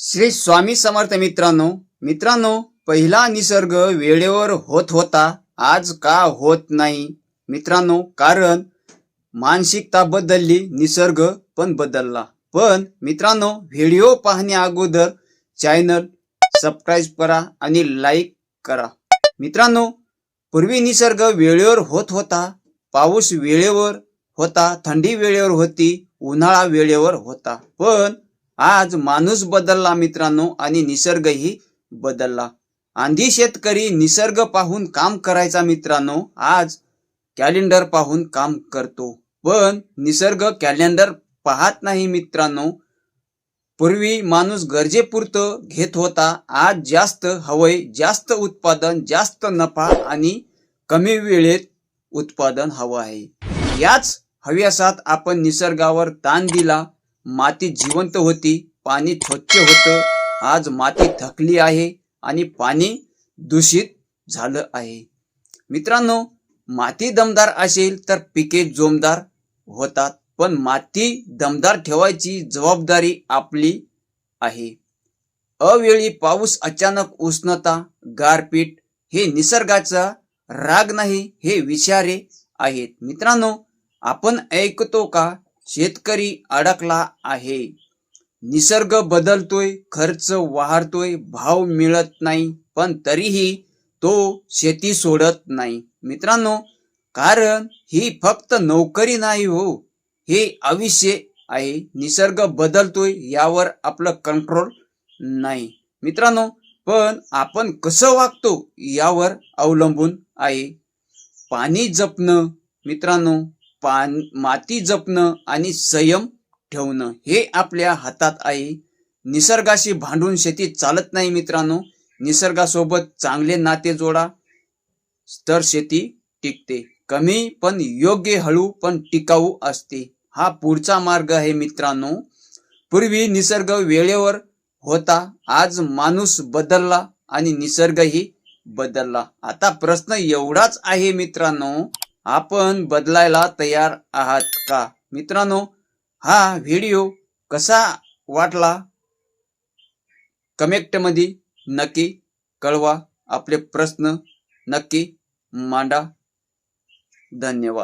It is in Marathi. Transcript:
श्री स्वामी समर्थ मित्रांनो मित्रांनो पहिला निसर्ग वेळेवर होत होता आज का होत नाही? मित्रांनो कारण मानसिकता बदलली निसर्ग पण बदलला. पण मित्रांनो व्हिडिओ पाहण्या अगोदर चॅनल सबस्क्राईब करा आणि लाईक करा. मित्रांनो पूर्वी निसर्ग वेळेवर होत होता पाऊस वेळेवर होता थंडी वेळेवर होती उन्हाळा वेळेवर होता. पण आज माणूस बदलला मित्रांनो आणि निसर्गही बदलला. आंधी शेतकरी निसर्ग पाहून काम करायचा मित्रांनो आज कॅलेंडर पाहून काम करतो. पण निसर्ग कॅलेंडर पाहत नाही मित्रांनो. पूर्वी माणूस गरजेपुरतं घेत होता आज जास्त हवय जास्त उत्पादन जास्त नफा आणि कमी वेळेत उत्पादन हवं आहे. याच हव्यासात आपण निसर्गावर ताण दिला माती जिवंत होती पाणी स्वच्छ होतं. आज माती थकली आहे आणि पाणी दूषित झालं आहे. मित्रांनो माती दमदार असेल तर पिके जोमदार होतात पण माती दमदार ठेवायची जबाबदारी आपली आहे. अवेळी पाऊस अचानक उष्णता गारपीट हे निसर्गाचा राग नाही हे विचारे आहेत. मित्रांनो आपण ऐकतो का शेतकरी अडकला आहे. निसर्ग बदलतोय खर्च वाढतोय भाव मिळत नाही पण तरीही तो शेती सोडत नाही. मित्रांनो कारण ही फक्त नोकरी नाही हो हे आयुष्य आहे. निसर्ग बदलतोय यावर आपलं कंट्रोल नाही. मित्रांनो पण आपण कसं वागतो यावर अवलंबून आहे. पाणी जपणं मित्रांनो पान माती जपणं आणि संयम ठेवणं हे आपल्या हातात आहे. निसर्गाशी भांडून शेती चालत नाही मित्रांनो. निसर्गासोबत चांगले नाते जोडा तर शेती टिकते. कमी पण योग्य हळू पण टिकाऊ असते. हा पुढचा मार्ग आहे मित्रांनो. पूर्वी निसर्ग वेळेवर होता आज माणूस बदलला आणि निसर्गही बदलला. आता प्रश्न एवढाच आहे मित्रांनो. आपण बदलायला तयार आहात का? मित्रांनो हा व्हिडिओ कसा वाटला? कमेंटमध्ये नक्की कळवा. आपले प्रश्न नक्की मांडा. धन्यवाद.